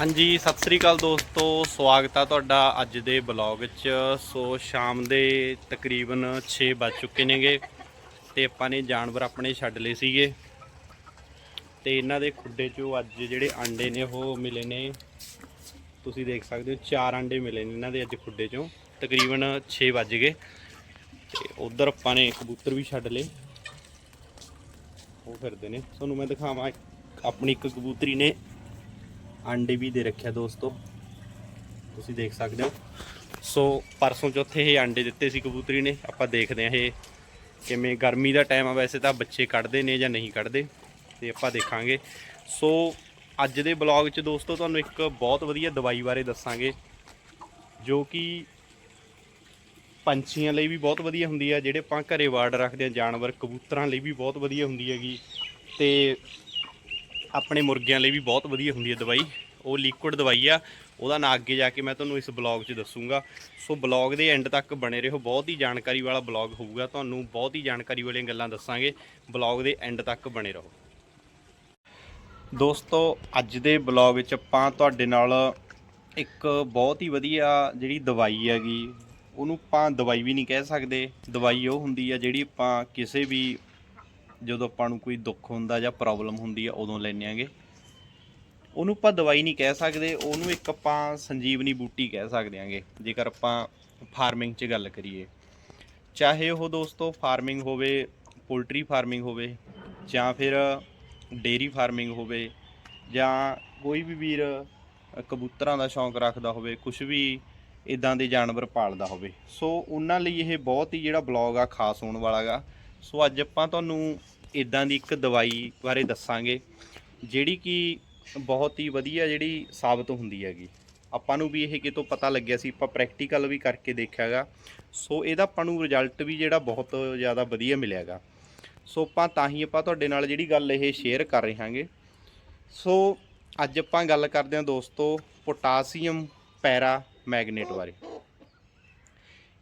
ਹਾਂਜੀ, ਸਤਿ ਸ੍ਰੀ ਅਕਾਲ ਦੋਸਤੋ, ਸਵਾਗਤ ਆ ਤੁਹਾਡਾ ਅੱਜ ਦੇ ਬਲੌਗ ਵਿੱਚ ਸੋ ਸ਼ਾਮ ਦੇ ਤਕਰੀਬਨ 6 ਵੱਜ ਚੁੱਕੇ ਨੇਗੇ ਤੇ ਆਪਾਂ ਨੇ ਜਾਨਵਰ ਆਪਣੇ ਛੱਡ ਲਏ ਸੀਗੇ। ਤੇ ਇਹਨਾਂ ਦੇ ਖੁੱਡੇ ਚੋਂ ਅੱਜ ਜਿਹੜੇ ਆਂਡੇ ਨੇ ਉਹ ਮਿਲੇ ਨੇ। ਤੁਸੀਂ ਦੇਖ ਸਕਦੇ ਹੋ, ਚਾਰ ਆਂਡੇ ਮਿਲੇ ਨੇ ਇਹਨਾਂ ਦੇ ਅੱਜ ਖੁੱਡੇ ਚੋਂ। ਤਕਰੀਬਨ 6 ਵੱਜ ਗਏ। ਤੇ ਉਧਰ ਆਪਾਂ ਨੇ ਕਬੂਤਰ ਵੀ ਛੱਡ ਲਏ। ਉਹ ਫਿਰਦੇ ਨੇ। ਤੁਹਾਨੂੰ ਮੈਂ ਦਿਖਾਵਾਂ ਆਪਣੀ ਇੱਕ ਕਬੂਤਰੀ ਨੇ ਆਂਡੇ ਵੀ ਦੇ ਰੱਖਿਆ ਦੋਸਤੋ। ਤੁਸੀਂ ਦੇਖ ਸਕਦੇ ਹੋ। ਸੋ ਪਰਸੋਂ ਚੌਥੇ ਇਹ ਆਂਡੇ ਦਿੱਤੇ ਸੀ ਕਬੂਤਰੀ ਨੇ। ਆਪਾਂ ਦੇਖਦੇ ਹਾਂ ਇਹ ਕਿਵੇਂ ਗਰਮੀ ਦਾ ਟਾਈਮ ਆ ਵੈਸੇ ਤਾਂ ਬੱਚੇ ਕੱਢਦੇ ਨੇ ਜਾਂ ਨਹੀਂ ਕੱਢਦੇ, ਤੇ ਆਪਾਂ ਦੇਖਾਂਗੇ। ਸੋ ਅੱਜ ਦੇ ਬਲੌਗ 'ਚ ਦੋਸਤੋ ਤੁਹਾਨੂੰ ਇੱਕ ਬਹੁਤ ਵਧੀਆ ਦਵਾਈ ਬਾਰੇ ਦੱਸਾਂਗੇ, ਜੋ ਕਿ ਪੰਛੀਆਂ ਲਈ ਵੀ ਬਹੁਤ ਵਧੀਆ ਹੁੰਦੀ ਆ, ਜਿਹੜੇ ਆਪਾਂ ਘਰੇ ਵਾਰਡ ਰੱਖਦੇ ਆ, ਜਾਨਵਰ ਕਬੂਤਰਾਂ ਲਈ ਵੀ ਬਹੁਤ ਵਧੀਆ ਹੁੰਦੀ ਹੈਗੀ। ਤੇ ਆਪਣੇ ਮੁਰਗਿਆਂ ਲਈ ਵੀ ਬਹੁਤ ਵਧੀਆ ਹੁੰਦੀ ਹੈ ਦਵਾਈ। ਉਹ ਲਿਕੁਇਡ ਦਵਾਈ ਆ। ਉਹਦਾ ਨਾਂ ਅੱਗੇ ਜਾ ਕੇ ਮੈਂ ਤੁਹਾਨੂੰ ਇਸ ਬਲੌਗ 'ਚ ਦੱਸੂਗਾ। ਸੋ ਬਲੌਗ ਦੇ ਐਂਡ ਤੱਕ ਬਣੇ ਰਹੋ। ਬਹੁਤ ਹੀ ਜਾਣਕਾਰੀ ਵਾਲਾ ਬਲੌਗ ਹੋਊਗਾ। ਤੁਹਾਨੂੰ ਬਹੁਤ ਹੀ ਜਾਣਕਾਰੀ ਵਾਲੀਆਂ ਗੱਲਾਂ ਦੱਸਾਂਗੇ। ਬਲੌਗ ਦੇ ਐਂਡ ਤੱਕ ਬਣੇ ਰਹੋ। ਦੋਸਤੋ, ਅੱਜ ਦੇ ਬਲੌਗ ਵਿੱਚ ਆਪਾਂ ਤੁਹਾਡੇ ਨਾਲ ਇੱਕ ਬਹੁਤ ਹੀ ਵਧੀਆ ਜਿਹੜੀ ਦਵਾਈ ਹੈਗੀ, ਉਹਨੂੰ ਆਪਾਂ ਦਵਾਈ ਵੀ ਨਹੀਂ ਕਹਿ ਸਕਦੇ। ਦਵਾਈ ਉਹ ਹੁੰਦੀ ਆ ਜਿਹੜੀ ਆਪਾਂ ਕਿਸੇ ਵੀ ਜਦੋਂ ਆਪਾਂ ਨੂੰ ਕੋਈ ਦੁੱਖ ਹੁੰਦਾ ਜਾਂ ਪ੍ਰੋਬਲਮ ਹੁੰਦੀ ਆ, ਉਦੋਂ ਲੈਂਦੇ ਆਂਗੇ। ਉਹਨੂੰ ਆਪਾਂ ਦਵਾਈ ਨਹੀਂ ਕਹਿ ਸਕਦੇ, ਉਹਨੂੰ ਇੱਕ ਆਪਾਂ ਸੰਜੀਵਨੀ ਬੂਟੀ ਕਹਿ ਸਕਦੇ ਆਂਗੇ। ਜੇਕਰ ਆਪਾਂ ਫਾਰਮਿੰਗ 'ਚ ਗੱਲ ਕਰੀਏ, ਚਾਹੇ ਉਹ ਦੋਸਤੋ ਫਾਰਮਿੰਗ ਹੋਵੇ ਪੋਲਟਰੀ ਫਾਰਮਿੰਗ ਹੋਵੇ, ਜਾਂ ਫਿਰ ਡੇਰੀ ਫਾਰਮਿੰਗ ਹੋਵੇ, ਜਾਂ ਕੋਈ ਵੀ ਵੀਰ ਕਬੂਤਰਾਂ ਦਾ ਸ਼ੌਂਕ ਰੱਖਦਾ ਹੋਵੇ ਕੁਝ ਵੀ ਇਦਾਂ ਦੇ ਜਾਨਵਰ ਪਾਲਦਾ ਹੋਵੇ। ਸੋ ਉਹਨਾਂ ਲਈ ਇਹ ਬਹੁਤ ਹੀ ਜਿਹੜਾ ਬਲੌਗ ਆ, ਖਾਸ ਹੋਣ ਵਾਲਾ ਗਾ। ਸੋ ਅੱਜ ਆਪਾਂ ਤੁਹਾਨੂੰ ਇਦਾਂ ਦੀ ਇੱਕ ਦਵਾਈ ਬਾਰੇ ਦੱਸਾਂਗੇ, ਜਿਹੜੀ ਕਿ ਬਹੁਤ ਹੀ ਵਧੀਆ ਜਿਹੜੀ ਸਾਬਤ ਹੁੰਦੀ ਹੈਗੀ। ਆਪਾਂ ਨੂੰ ਵੀ ਇਹ ਕਿਤੋਂ ਪਤਾ ਲੱਗਿਆ ਸੀ, ਆਪਾਂ ਪ੍ਰੈਕਟੀਕਲ ਵੀ ਕਰਕੇ ਦੇਖਿਆਗਾ ਸੋ ਇਹਦਾ ਆਪਾਂ ਨੂੰ ਰਿਜ਼ਲਟ ਵੀ ਜਿਹੜਾ ਬਹੁਤ ਜ਼ਿਆਦਾ ਵਧੀਆ ਮਿਲਿਆਗਾ ਸੋ ਆਪਾਂ ਤਾਂ ਹੀ ਆਪਾਂ ਤੁਹਾਡੇ ਨਾਲ ਜਿਹੜੀ ਗੱਲ ਇਹ ਸ਼ੇਅਰ ਕਰ ਰਹੇ ਹਾਂਗੇ ਸੋ ਅੱਜ ਆਪਾਂ ਗੱਲ ਕਰਦੇ ਹਾਂ ਦੋਸਤੋ ਪੋਟਾਸੀਅਮ ਪੈਰਾ ਮੈਗਨੇਟ ਬਾਰੇ।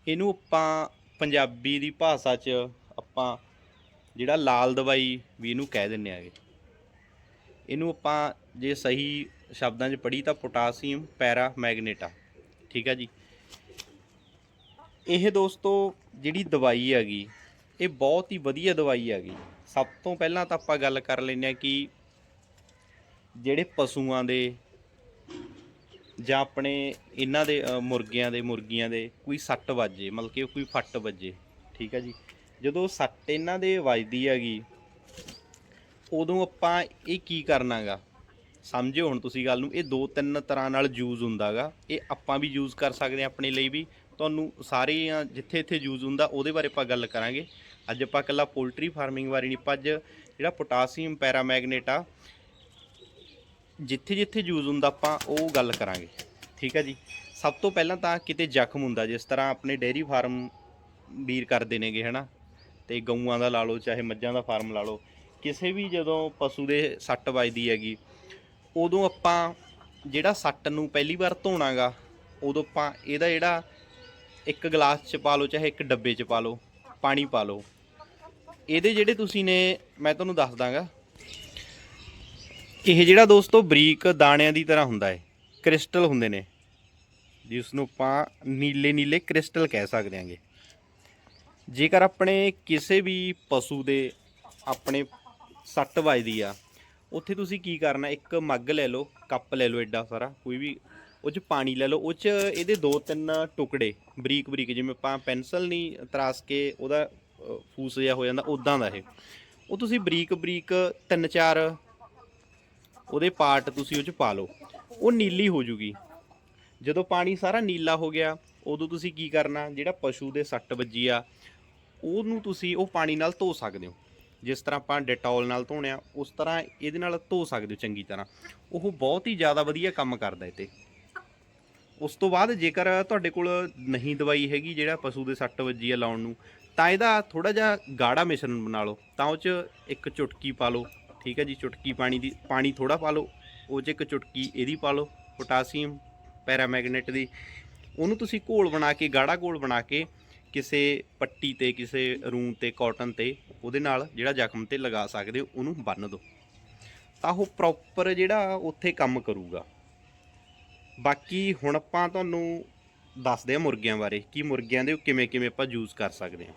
ਇਹਨੂੰ ਆਪਾਂ ਪੰਜਾਬੀ ਦੀ ਭਾਸ਼ਾ 'ਚ ਆਪਾਂ ਜਿਹੜਾ ਲਾਲ ਦਵਾਈ ਵੀ ਇਹਨੂੰ ਕਹਿ ਦਿੰਨੇ ਆਗੇ। ਇਹਨੂੰ ਆਪਾਂ ਜੇ ਸਹੀ ਸ਼ਬਦਾਂ 'ਚ ਪੜ੍ਹੀ ਤਾਂ ਪੋਟਾਸੀਅਮ ਪੈਰਾ ਮੈਗਨੇਟਾ ਠੀਕ ਆ ਜੀ। ਇਹ ਦੋਸਤੋ ਜਿਹੜੀ ਦਵਾਈ ਹੈਗੀ, ਇਹ ਬਹੁਤ ਹੀ ਵਧੀਆ ਦਵਾਈ ਹੈਗੀ। ਸਭ ਤੋਂ ਪਹਿਲਾਂ ਤਾਂ ਆਪਾਂ ਗੱਲ ਕਰ ਲੈਂਦੇ ਆ ਕਿ ਜਿਹੜੇ ਪਸ਼ੂਆਂ ਦੇ ਜਾਂ ਆਪਣੇ ਇਹਨਾਂ ਦੇ ਮੁਰਗਿਆਂ ਦੇ, ਮੁਰਗੀਆਂ ਦੇ ਕੋਈ ਸੱਟ ਵੱਜੇ, ਮਤਲਬ ਕਿ ਕੋਈ ਫੱਟ ਵੱਜੇ, ਠੀਕ ਹੈ ਜੀ। ਜਦੋਂ ਸੱਟ ਇਹਨਾਂ ਦੇ ਵੱਜਦੀ ਹੈਗੀ, ਉਦੋਂ ਆਪਾਂ ਇਹ ਕੀ ਕਰਨਾਗਾ? ਸਮਝਿਓ ਹੁਣ ਤੁਸੀਂ ਗੱਲ ਨੂੰ, ਇਹ ਦੋ ਤਿੰਨ ਤਰ੍ਹਾਂ ਨਾਲ ਯੂਜ਼ ਹੁੰਦਾਗਾ। ਇਹ ਆਪਾਂ ਵੀ ਯੂਜ਼ ਕਰ ਸਕਦੇ ਹਾਂ ਆਪਣੇ ਲਈ ਵੀ। ਤੁਹਾਨੂੰ ਸਾਰੇ ਜਿੱਥੇ ਇੱਥੇ ਯੂਜ਼ ਹੁੰਦਾ, ਉਹਦੇ ਬਾਰੇ ਆਪਾਂ ਗੱਲ ਕਰਾਂਗੇ। ਅੱਜ ਆਪਾਂ ਇਕੱਲਾ ਪੋਲਟਰੀ ਫਾਰਮਿੰਗ ਬਾਰੇ ਨਹੀਂ, ਆਪਾਂ ਅੱਜ ਜਿਹੜਾ ਪੋਟਾਸੀਅਮ ਪੈਰਾਮੈਗਨੇਟ ਆ, ਜਿੱਥੇ ਜਿੱਥੇ ਯੂਜ਼ ਹੁੰਦਾ ਆਪਾਂ ਉਹ ਗੱਲ ਕਰਾਂਗੇ। ਠੀਕ ਹੈ ਜੀ? ਸਭ ਤੋਂ ਪਹਿਲਾਂ ਤਾਂ ਕਿਤੇ ਜ਼ਖਮ ਹੁੰਦਾ, ਜਿਸ ਤਰ੍ਹਾਂ ਆਪਣੇ ਡੇਅਰੀ ਫਾਰਮ ਵੀਰ ਕਰਦੇ ਨੇਗੇ, ਹਨਾ? ਤੇ ਗਊਆਂ ਦਾ ਲਾ ਲਓ, ਚਾਹੇ ਮੱਝਾਂ ਦਾ ਫਾਰਮ ਲਾ ਲਓ, ਕਿਸੇ ਵੀ ਜਦੋਂ ਪਸ਼ੂ ਦੇ ਸੱਟ ਵੱਜਦੀ ਹੈਗੀ, ਉਦੋਂ ਆਪਾਂ ਜਿਹੜਾ ਸੱਟ ਨੂੰ ਪਹਿਲੀ ਵਾਰ ਧੋਣਾਗਾ, ਉਦੋਂ ਆਪਾਂ ਇਹਦਾ ਜਿਹੜਾ ਇੱਕ ਗਲਾਸ ਚ ਪਾ ਲਓ, ਚਾਹੇ ਇੱਕ ਡੱਬੇ ਚ ਪਾ ਲਓ, ਪਾਣੀ ਪਾ ਲਓ। ਇਹਦੇ ਜਿਹੜੇ ਤੁਸੀਂ ਨੇ, ਮੈਂ ਤੁਹਾਨੂੰ ਦੱਸ ਦਾਂਗਾ ਇਹ ਜਿਹੜਾ ਦੋਸਤੋ ਬਰੀਕ ਦਾਣਿਆਂ ਦੀ ਤਰ੍ਹਾਂ ਹੁੰਦਾ ਹੈ, ਕ੍ਰਿਸਟਲ ਹੁੰਦੇ ਨੇ ਜਿਸ ਨੂੰ ਆਪਾਂ ਨੀਲੇ ਨੀਲੇ ਕ੍ਰਿਸਟਲ ਕਹਿ ਸਕਦੇ ਹਾਂਗੇ। ਜੇਕਰ ਆਪਣੇ ਕਿਸੇ ਵੀ ਪਸ਼ੂ ਦੇ ਆਪਣੇ ਸੱਟ ਵੱਜਦੀ ਆ, ਉੱਥੇ ਤੁਸੀਂ ਕੀ ਕਰਨਾ, ਇੱਕ ਮੱਗ ਲੈ ਲਓ, ਕੱਪ ਲੈ ਲਓ ਐਡਾ ਸਾਰਾ, ਕੋਈ ਵੀ, ਉਹ ਚ ਪਾਣੀ ਲੈ ਲਓ, ਉਹ ਚ ਇਹਦੇ ਦੋ ਤਿੰਨ ਟੁਕੜੇ ਬਰੀਕ ਬਰੀਕ ਜਿਵੇਂ ਆਪਾਂ ਪੈਨਸਲ ਨਹੀਂ ਤਰਾਸ ਕੇ ਉਹਦਾ ਫੂਸ ਜਿਹਾ ਹੋ ਜਾਂਦਾ ਉਦਾਂ ਦਾ ਇਹ। ਉਹ ਤੁਸੀਂ ਬਰੀਕ ਬਰੀਕ ਤਿੰਨ ਚਾਰ ਉਹਦੇ ਪਾਰਟ ਤੁਸੀਂ ਉਹ ਚ ਪਾ ਲਓ, ਉਹ ਨੀਲੀ ਹੋ ਜੂਗੀ। ਜਦੋਂ ਪਾਣੀ ਸਾਰਾ ਨੀਲਾ ਹੋ ਗਿਆ, ਉਦੋਂ ਤੁਸੀਂ ਕੀ ਕਰਨਾ, ਜਿਹੜਾ ਪਸ਼ੂ ਦੇ ਸੱਟ ਵੱਜੀ ਆ ਉਹਨੂੰ ਤੁਸੀਂ ਉਹ ਪਾਣੀ ਨਾਲ ਧੋ ਸਕਦੇ ਹੋ। ਜਿਸ ਤਰ੍ਹਾਂ ਆਪਾਂ ਡੈਟੋਲ ਨਾਲ ਧੋਣੇ ਆ, ਉਸ ਤਰ੍ਹਾਂ ਇਹਦੇ ਨਾਲ ਧੋ ਸਕਦੇ ਹੋ ਚੰਗੀ ਤਰ੍ਹਾਂ। ਉਹ ਬਹੁਤ ਹੀ ਜ਼ਿਆਦਾ ਵਧੀਆ ਕੰਮ ਕਰਦਾ ਇਹ ਤੇ ਉਸ ਤੋਂ ਬਾਅਦ ਜੇਕਰ ਤੁਹਾਡੇ ਕੋਲ ਨਹੀਂ ਦਵਾਈ ਹੈਗੀ ਜਿਹੜਾ ਪਸ਼ੂ ਦੇ ਸੱਟ ਵੱਜੀ ਆ ਲਾਉਣ ਨੂੰ, ਤਾਂ ਇਹਦਾ ਥੋੜਾ ਜਿਹਾ ਗਾੜਾ ਮਿਸ਼ਰਣ ਬਣਾ ਲਓ। ਤਾਂ ਉਹ 'ਚ ਇੱਕ ਚੁਟਕੀ ਪਾ ਲਓ, ਠੀਕ ਹੈ ਜੀ, ਚੁਟਕੀ ਪਾਣੀ ਦੀ, ਪਾਣੀ ਥੋੜਾ ਪਾ ਲਓ, ਉਹ 'ਚ ਇੱਕ ਚੁਟਕੀ ਇਹਦੀ ਪਾ ਲਓ, ਪੋਟਾਸੀਅਮ, ਪੈਰਾਮੈਗਨੇਟ ਦੀ। ਉਹਨੂੰ ਤੁਸੀਂ ਘੋਲ ਬਣਾ ਕੇ, ਗਾੜਾ ਘੋਲ ਬਣਾ ਕੇ ਕਿਸੇ ਪੱਟੀ ਤੇ, ਕਿਸੇ ਰੂੰ ਤੇ ਕਾਟਨ ਤੇ ਉਹਦੇ ਨਾਲ ਜਿਹੜਾ ਜ਼ਖਮ ਤੇ ਲਗਾ ਸਕਦੇ ਹੋ, ਉਹਨੂੰ ਬੰਨ ਦਿਓ। ਤਾਂ ਉਹ ਪ੍ਰੋਪਰ ਜਿਹੜਾ ਉੱਥੇ ਕੰਮ ਕਰੂਗਾ। ਬਾਕੀ ਹੁਣ ਆਪਾਂ ਤੁਹਾਨੂੰ ਦੱਸਦੇ ਹਾਂ ਮੁਰਗਿਆਂ ਬਾਰੇ ਕਿ ਮੁਰਗਿਆਂ ਦੇ ਕਿਵੇਂ ਕਿਵੇਂ ਆਪਾਂ ਯੂਜ਼ ਕਰ ਸਕਦੇ ਹਾਂ।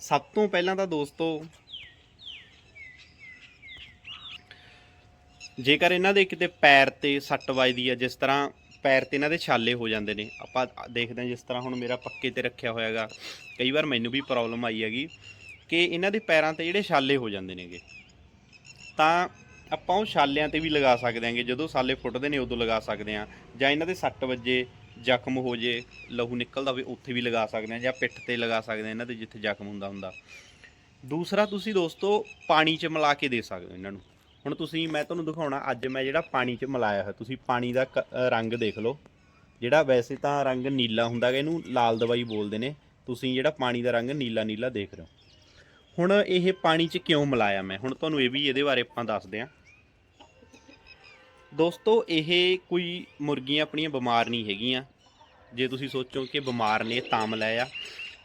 ਸਭ ਤੋਂ ਪਹਿਲਾਂ ਤਾਂ ਦੋਸਤੋ, ਜੇਕਰ ਇਹਨਾਂ ਦੇ ਕਿਤੇ ਪੈਰ ਤੇ ਸੱਟ ਵੱਜਦੀ ਹੈ, ਜਿਸ ਤਰ੍ਹਾਂ ਪੈਰ ਤੇ ਇਹਨਾਂ ਦੇ ਛਾਲੇ ਹੋ ਜਾਂਦੇ ਨੇ। ਆਪਾਂ ਦੇਖਦੇ ਹਾਂ ਜਿਸ ਤਰ੍ਹਾਂ ਹੁਣ ਮੇਰਾ ਪੱਕੇ ਤੇ ਰੱਖਿਆ ਹੋਇਆਗਾ। ਕਈ ਵਾਰ ਮੈਨੂੰ ਵੀ ਪ੍ਰੋਬਲਮ ਆਈ ਹੈਗੀ ਕਿ ਇਹਨਾਂ ਦੇ ਪੈਰਾਂ ਤੇ ਜਿਹੜੇ ਛਾਲੇ ਹੋ ਜਾਂਦੇ ਨੇਗੇ। ਤਾਂ ਆਪਾਂ ਉਹ ਛਾਲਿਆਂ ਤੇ ਵੀ ਲਗਾ ਸਕਦੇ ਹਾਂਗੇ। ਜਦੋਂ ਛਾਲੇ ਫੁੱਟਦੇ ਨੇ ਉਦੋਂ ਲਗਾ ਸਕਦੇ ਹਾਂ। ਜਾਂ ਇਹਨਾਂ ਦੇ ਸੱਟ ਵੱਜੇ, ਜ਼ਖਮ ਹੋ ਜੇ, ਲਹੂ ਨਿਕਲਦਾ ਹੋਵੇ ਉੱਥੇ ਵੀ ਲਗਾ ਸਕਦੇ ਹਾਂ ਜਾਂ ਪਿੱਠ ਤੇ ਲਗਾ ਸਕਦੇ ਹਾਂ ਇਹਨਾਂ ਦੇ ਜਿੱਥੇ ਜ਼ਖਮ ਹੁੰਦਾ ਹੁੰਦਾ। ਦੂਸਰਾ ਤੁਸੀਂ ਦੋਸਤੋ ਪਾਣੀ 'ਚ ਮਿਲਾ ਕੇ ਦੇ ਸਕਦੇ ਹੋ ਇਹਨਾਂ ਨੂੰ। ਹੁਣ ਤੁਸੀਂ, ਮੈਂ ਤੁਹਾਨੂੰ ਦਿਖਾਉਣਾ, ਅੱਜ ਮੈਂ ਜਿਹੜਾ ਪਾਣੀ 'ਚ ਮਿਲਾਇਆ ਹੋਇਆ, ਤੁਸੀਂ ਪਾਣੀ ਦਾ ਕ- ਰੰਗ ਦੇਖ ਲਓ। ਜਿਹੜਾ ਵੈਸੇ ਤਾਂ ਰੰਗ ਨੀਲਾ ਹੁੰਦਾ ਗਾ, ਇਹਨੂੰ ਲਾਲ ਦਵਾਈ ਬੋਲਦੇ ਨੇ। ਤੁਸੀਂ ਜਿਹੜਾ ਪਾਣੀ ਦਾ ਰੰਗ ਨੀਲਾ ਨੀਲਾ ਦੇਖ ਰਹੇ ਹੋ। ਹੁਣ ਇਹ ਪਾਣੀ 'ਚ ਕਿਉਂ ਮਿਲਾਇਆ ਮੈਂ? ਹੁਣ ਤੁਹਾਨੂੰ ਇਹ ਵੀ ਇਹਦੇ ਬਾਰੇ ਆਪਾਂ ਦੱਸਦੇ ਹਾਂ ਦੋਸਤੋ, ਇਹ ਕੋਈ ਮੁਰਗੀਆਂ ਆਪਣੀਆਂ ਬਿਮਾਰ ਨਹੀਂ ਹੈਗੀਆਂ। ਜੇ ਤੁਸੀਂ ਸੋਚੋ ਕਿ ਬਿਮਾਰ ਨੇ, ਤਾਂ ਮਿਲਾਇਆ।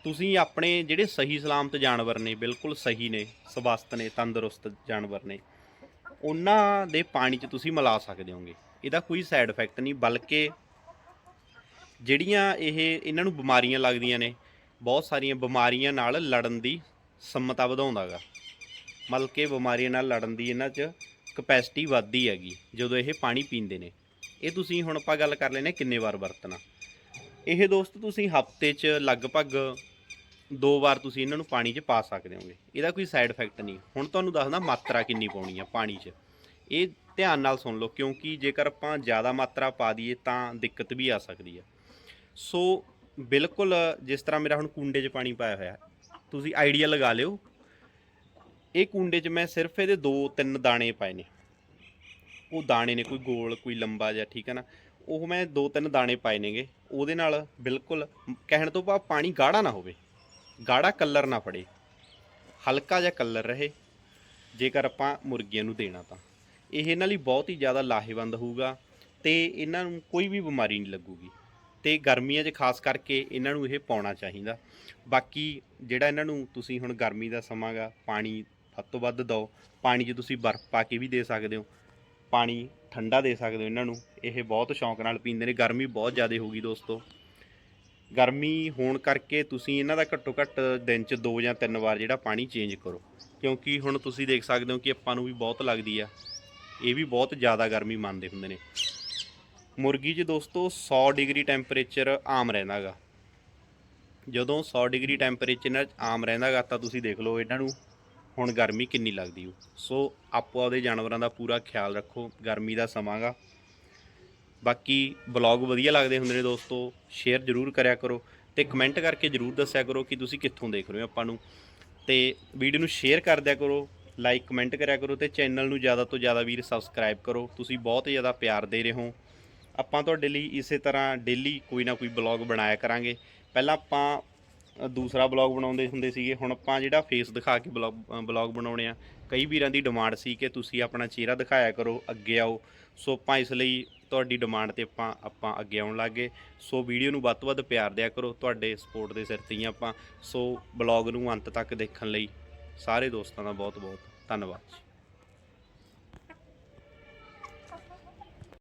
ਤੁਸੀਂ ਆਪਣੇ ਜਿਹੜੇ ਸਹੀ ਸਲਾਮਤ ਜਾਨਵਰ ਨੇ, ਬਿਲਕੁਲ ਸਹੀ ਨੇ, ਸਵਸਥ ਨੇ, ਤੰਦਰੁਸਤ ਜਾਨਵਰ ਨੇ ਉਹਨਾਂ ਦੇ ਪਾਣੀ 'ਚ ਤੁਸੀਂ ਮਿਲਾ ਸਕਦੇ ਹੋਗੇ। ਇਹਦਾ ਕੋਈ ਸਾਈਡ ਇਫੈਕਟ ਨਹੀਂ, ਬਲਕਿ ਜਿਹੜੀਆਂ ਇਹ, ਇਹਨਾਂ ਨੂੰ ਬਿਮਾਰੀਆਂ ਲੱਗਦੀਆਂ ਨੇ, ਬਹੁਤ ਸਾਰੀਆਂ ਬਿਮਾਰੀਆਂ ਨਾਲ ਲੜਨ ਦੀ ਸੰਮਤਾ ਵਧਾਉਂਦਾਗਾ। ਮਤਲਬ ਕਿ ਬਿਮਾਰੀਆਂ ਨਾਲ ਲੜਨ ਦੀ ਇਹਨਾਂ 'ਚ ਕਪੈਸਿਟੀ ਵੱਧਦੀ ਹੈਗੀ, ਜਦੋਂ ਇਹ ਪਾਣੀ ਪੀਂਦੇ ਨੇ। ਇਹ ਤੁਸੀਂ ਹੁਣ ਆਪਾਂ ਗੱਲ ਕਰ ਲੈਨੇ ਕਿੰਨੇ ਵਾਰ ਵਰਤਣਾ। ਇਹ ਦੋਸਤ ਤੁਸੀਂ ਹਫ਼ਤੇ 'ਚ ਲਗਭਗ ਦੋ ਵਾਰ ਤੁਸੀਂ ਇਹਨਾਂ ਨੂੰ ਪਾਣੀ 'ਚ ਪਾ ਸਕਦੇ ਹੋਗੇ। ਇਹਦਾ ਕੋਈ ਸਾਈਡ ਇਫੈਕਟ ਨਹੀਂ। ਹੁਣ ਤੁਹਾਨੂੰ ਦੱਸਦਾ ਮਾਤਰਾ ਕਿੰਨੀ ਪਾਉਣੀ ਆ ਪਾਣੀ 'ਚ। ਇਹ ਧਿਆਨ ਨਾਲ ਸੁਣ ਲਓ, ਕਿਉਂਕਿ ਜੇਕਰ ਆਪਾਂ ਜ਼ਿਆਦਾ ਮਾਤਰਾ ਪਾ ਦਈਏ ਤਾਂ ਦਿੱਕਤ ਵੀ ਆ ਸਕਦੀ ਹੈ ਸੋ ਬਿਲਕੁਲ ਜਿਸ ਤਰ੍ਹਾਂ ਮੇਰਾ ਹੁਣ ਕੁੰਡੇ 'ਚ ਪਾਣੀ ਪਾਇਆ ਹੋਇਆ, ਤੁਸੀਂ ਆਈਡੀਆ ਲਗਾ ਲਿਓ। ਇਹ ਕੁੰਡੇ 'ਚ ਮੈਂ ਸਿਰਫ ਇਹਦੇ ਦੋ ਤਿੰਨ ਦਾਣੇ ਪਾਏ ਨੇ। ਉਹ ਦਾਣੇ ਨੇ, ਕੋਈ ਗੋਲ, ਕੋਈ ਲੰਬਾ ਜਿਹਾ, ਠੀਕ ਹੈ ਨਾ? ਉਹ ਮੈਂ ਦੋ ਤਿੰਨ ਦਾਣੇ ਪਾਏ ਨੇਗੇ। ਉਹਦੇ ਨਾਲ ਬਿਲਕੁਲ ਕਹਿਣ ਤੋਂ ਭਾਵ ਪਾਣੀ ਗਾੜਾ ਨਾ ਹੋਵੇ। ਗਾੜਾ ਕਲਰ ਨਾ ਫੜੇ, ਹਲਕਾ ਜਿਹਾ ਕਲਰ ਰਹੇ, ਜੇਕਰ ਆਪਾਂ ਮੁਰਗੀਆਂ ਨੂੰ ਦੇਣਾ ਤਾਂ। ਇਹ ਇਹਨਾਂ ਲਈ ਬਹੁਤ ਹੀ ਜ਼ਿਆਦਾ ਲਾਹੇਵੰਦ ਹੋਊਗਾ ਤੇ ਇਹਨਾਂ ਨੂੰ ਕੋਈ ਵੀ ਬਿਮਾਰੀ ਨਹੀਂ ਲੱਗੂਗੀ ਤੇ ਗਰਮੀਆਂ 'ਚ ਖਾਸ ਕਰਕੇ ਇਹਨਾਂ ਨੂੰ ਇਹ ਪਾਉਣਾ ਚਾਹੀਦਾ। ਬਾਕੀ ਜਿਹੜਾ ਇਹਨਾਂ ਨੂੰ ਤੁਸੀਂ ਹੁਣ ਗਰਮੀ ਦਾ ਸਮਾਂ ਗਾ, ਪਾਣੀ ਵੱਧ ਤੋਂ ਵੱਧ ਦਿਓ, ਪਾਣੀ 'ਚ ਤੁਸੀਂ ਬਰਫ਼ ਪਾ ਕੇ ਵੀ ਦੇ ਸਕਦੇ ਹੋ, ਪਾਣੀ ਠੰਡਾ ਦੇ ਸਕਦੇ ਹੋ ਇਹਨਾਂ ਨੂੰ, ਇਹ ਬਹੁਤ ਸ਼ੌਂਕ ਨਾਲ ਪੀਂਦੇ ਨੇ, ਗਰਮੀ ਬਹੁਤ ਜ਼ਿਆਦਾ ਹੋਊਗੀ ਦੋਸਤੋ। ਗਰਮੀ ਹੋਣ ਕਰਕੇ ਤੁਸੀਂ ਇਹਨਾਂ ਦਾ ਘੱਟੋ ਘੱਟ ਦਿਨ 'ਚ ਦੋ ਜਾਂ ਤਿੰਨ ਵਾਰ ਜਿਹੜਾ ਪਾਣੀ ਚੇਂਜ ਕਰੋ। ਕਿਉਂਕਿ ਹੁਣ ਤੁਸੀਂ ਦੇਖ ਸਕਦੇ ਹੋ ਕਿ ਆਪਾਂ ਨੂੰ ਵੀ ਬਹੁਤ ਲੱਗਦੀ ਆ। ਇਹ ਵੀ ਬਹੁਤ ਜ਼ਿਆਦਾ ਗਰਮੀ ਮੰਨਦੇ ਹੁੰਦੇ ਨੇ। ਮੁਰਗੀ 'ਚ ਦੋਸਤੋ 100 ਡਿਗਰੀ ਟੈਂਪਰੇਚਰ ਆਮ ਰਹਿੰਦਾਗਾ ਜਦੋਂ 100 ਡਿਗਰੀ ਟੈਂਪਰੇਚਰ ਨਾਲ ਆਮ ਰਹਿੰਦਾਗਾ ਤਾਂ ਤੁਸੀਂ ਦੇਖ ਲਓ ਇਹਨਾਂ ਨੂੰ ਹੁਣ ਗਰਮੀ ਕਿੰਨੀ ਲੱਗਦੀ ਹੋ ਸੋ ਆਪੋ ਆਪਦੇ ਜਾਨਵਰਾਂ ਦਾ ਪੂਰਾ ਖਿਆਲ ਰੱਖੋ, ਗਰਮੀ ਦਾ ਸਮਾਂਗਾ ਬਾਕੀ ਬਲੌਗ ਵਧੀਆ ਲੱਗਦੇ ਹੁੰਦੇ ਨੇ ਦੋਸਤੋ ਸ਼ੇਅਰ ਜ਼ਰੂਰ ਕਰਿਆ ਕਰੋ ਤੇ ਕਮੈਂਟ ਕਰਕੇ ਜ਼ਰੂਰ ਦੱਸਿਆ ਕਰੋ ਕਿ ਤੁਸੀਂ ਕਿੱਥੋਂ ਦੇਖ ਰਹੇ ਹੋ ਆਪਾਂ ਨੂੰ। ਤੇ ਵੀਡੀਓ ਨੂੰ ਸ਼ੇਅਰ ਕਰ ਦਿਆ ਕਰੋ ਲਾਈਕ ਕਮੈਂਟ ਕਰਿਆ ਕਰੋ ਤੇ ਚੈਨਲ ਨੂੰ ਜ਼ਿਆਦਾ ਤੋਂ ਜ਼ਿਆਦਾ ਵੀਰ ਸਬਸਕ੍ਰਾਈਬ ਕਰੋ। ਤੁਸੀਂ ਬਹੁਤ ਜ਼ਿਆਦਾ ਪਿਆਰ ਦੇ ਰਹੇ ਹੋ। ਆਪਾਂ ਤੁਹਾਡੇ ਲਈ ਇਸੇ ਤਰ੍ਹਾਂ ਡੇਲੀ ਕੋਈ ਨਾ ਕੋਈ ਬਲੌਗ ਬਣਾਇਆ ਕਰਾਂਗੇ। ਪਹਿਲਾਂ ਆਪਾਂ ਦੂਸਰਾ ਬਲੌਗ ਬਣਾਉਂਦੇ ਹੁੰਦੇ ਸੀਗੇ। ਹੁਣ ਆਪਾਂ ਜਿਹੜਾ ਫੇਸ ਦਿਖਾ ਕੇ ਬਲੌਗ ਬਲੌਗ ਬਣਾਉਣੇ ਆ, ਕਈ ਵੀਰਾਂ ਦੀ ਡਿਮਾਂਡ ਸੀ ਕਿ ਤੁਸੀਂ ਆਪਣਾ ਚਿਹਰਾ ਦਿਖਾਇਆ ਕਰੋ, ਅੱਗੇ ਆਓ। ਸੋ ਆਪਾਂ ਇਸ ਲਈ ਤੁਹਾਡੀ ਡਿਮਾਂਡ ਤੇ ਆਪਾਂ ਆਪਾਂ ਅੱਗੇ ਆਉਣ ਲੱਗੇ। ਸੋ ਵੀਡੀਓ ਨੂੰ ਵੱਧ ਤੋਂ ਵੱਧ ਪਿਆਰ ਦਿਆ ਕਰੋ। ਤੁਹਾਡੇ ਸਪੋਰਟ ਦੇ ਸਿਰ ਤੇ ਹੀ ਆਪਾਂ ਸੋ ਬਲੌਗ ਨੂੰ ਅੰਤ ਤੱਕ ਦੇਖਣ ਲਈ ਸਾਰੇ ਦੋਸਤਾਂ ਦਾ ਬਹੁਤ ਬਹੁਤ ਧੰਨਵਾਦ ਜੀ।